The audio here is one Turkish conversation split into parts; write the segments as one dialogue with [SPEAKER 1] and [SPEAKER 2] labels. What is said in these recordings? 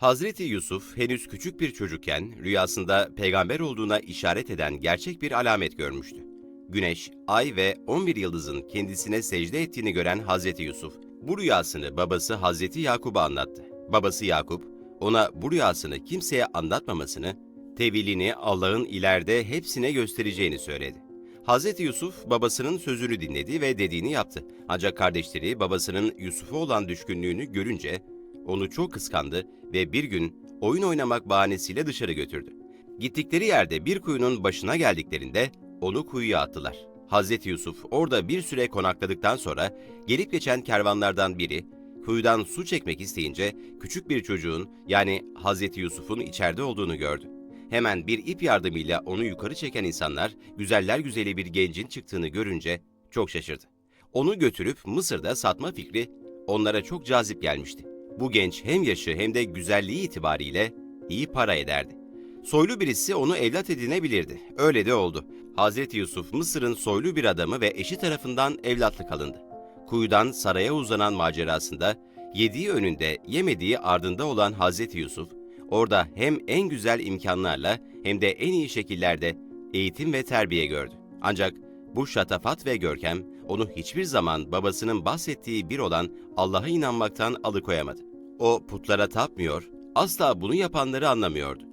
[SPEAKER 1] Hazreti Yusuf henüz küçük bir çocukken rüyasında peygamber olduğuna işaret eden gerçek bir alamet görmüştü. Güneş, ay ve 11 yıldızın kendisine secde ettiğini gören Hazreti Yusuf, bu rüyasını babası Hazreti Yakup'a anlattı. Babası Yakup, ona bu rüyasını kimseye anlatmamasını, tevilini Allah'ın ileride hepsine göstereceğini söyledi. Hazreti Yusuf babasının sözünü dinledi ve dediğini yaptı. Ancak kardeşleri babasının Yusuf'a olan düşkünlüğünü görünce onu çok kıskandı ve bir gün oyun oynamak bahanesiyle dışarı götürdü. Gittikleri yerde bir kuyunun başına geldiklerinde onu kuyuya attılar. Hazreti Yusuf orada bir süre konakladıktan sonra gelip geçen kervanlardan biri kuyudan su çekmek isteyince küçük bir çocuğun yani Hazreti Yusuf'un içeride olduğunu gördü. Hemen bir ip yardımıyla onu yukarı çeken insanlar güzeller güzeli bir gencin çıktığını görünce çok şaşırdı. Onu götürüp Mısır'da satma fikri onlara çok cazip gelmişti. Bu genç hem yaşı hem de güzelliği itibariyle iyi para ederdi. Soylu birisi onu evlat edinebilirdi. Öyle de oldu. Hazreti Yusuf Mısır'ın soylu bir adamı ve eşi tarafından evlatlık alındı. Kuyudan saraya uzanan macerasında yediği önünde, yemediği ardında olan Hazreti Yusuf, orada hem en güzel imkanlarla hem de en iyi şekillerde eğitim ve terbiye gördü. Ancak bu şatafat ve görkem onu hiçbir zaman babasının bahsettiği bir olan Allah'a inanmaktan alıkoyamadı. O putlara tapmıyor, asla bunu yapanları anlamıyordu.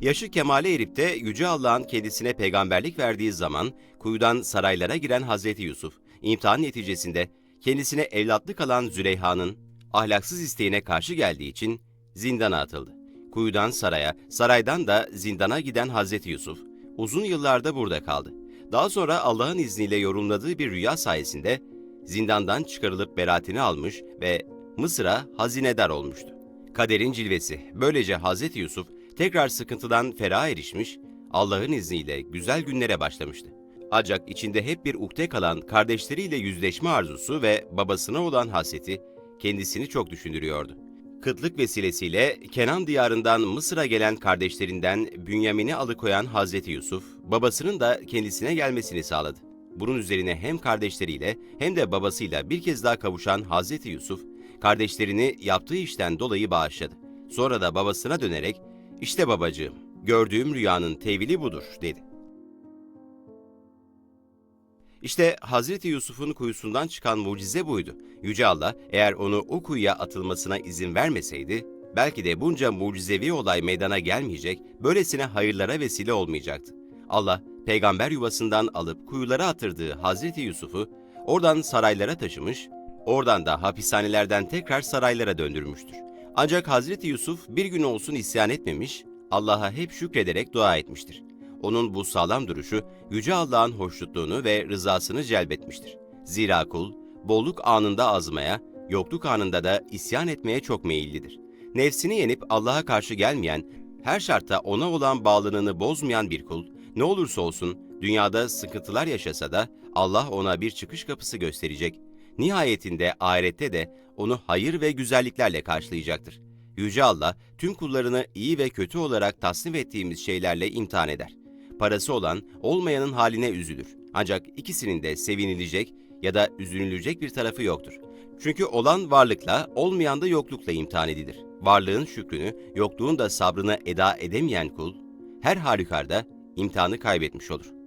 [SPEAKER 1] Yaşı kemale erip de Yüce Allah'ın kendisine peygamberlik verdiği zaman kuyudan saraylara giren Hazreti Yusuf, imtihan neticesinde kendisine evlatlık alan Züleyha'nın ahlaksız isteğine karşı geldiği için zindana atıldı. Kuyudan saraya, saraydan da zindana giden Hazreti Yusuf, uzun yıllarda burada kaldı. Daha sonra Allah'ın izniyle yorumladığı bir rüya sayesinde zindandan çıkarılıp beraatini almış ve Mısır'a hazinedar olmuştu. Kaderin cilvesi. Böylece Hazreti Yusuf tekrar sıkıntıdan feraha erişmiş, Allah'ın izniyle güzel günlere başlamıştı. Ancak içinde hep bir ukde kalan kardeşleriyle yüzleşme arzusu ve babasına olan hasreti kendisini çok düşündürüyordu. Kıtlık vesilesiyle Kenan diyarından Mısır'a gelen kardeşlerinden Bünyamin'i alıkoyan Hazreti Yusuf, babasının da kendisine gelmesini sağladı. Bunun üzerine hem kardeşleriyle hem de babasıyla bir kez daha kavuşan Hazreti Yusuf, kardeşlerini yaptığı işten dolayı bağışladı. Sonra da babasına dönerek, işte babacığım, gördüğüm rüyanın tevili budur, dedi. İşte Hazreti Yusuf'un kuyusundan çıkan mucize buydu. Yüce Allah eğer onu o kuyuya atılmasına izin vermeseydi, belki de bunca mucizevi olay meydana gelmeyecek, böylesine hayırlara vesile olmayacaktı. Allah, peygamber yuvasından alıp kuyulara atırdığı Hazreti Yusuf'u oradan saraylara taşımış, oradan da hapishanelerden tekrar saraylara döndürmüştür. Ancak Hazreti Yusuf bir gün olsun isyan etmemiş, Allah'a hep şükrederek dua etmiştir. Onun bu sağlam duruşu Yüce Allah'ın hoşnutluğunu ve rızasını celbetmiştir. Zira kul, bolluk anında azmaya, yokluk anında da isyan etmeye çok meyillidir. Nefsini yenip Allah'a karşı gelmeyen, her şartta ona olan bağlılığını bozmayan bir kul, ne olursa olsun dünyada sıkıntılar yaşasa da Allah ona bir çıkış kapısı gösterecek. Nihayetinde ahirette de onu hayır ve güzelliklerle karşılayacaktır. Yüce Allah tüm kullarını iyi ve kötü olarak tasnif ettiğimiz şeylerle imtihan eder. Parası olan olmayanın haline üzülür. Ancak ikisinin de sevinilecek ya da üzülünecek bir tarafı yoktur. Çünkü olan varlıkla, olmayan da yoklukla imtihan edilir. Varlığın şükrünü, yokluğun da sabrını eda edemeyen kul, her halükarda imtihanı kaybetmiş olur.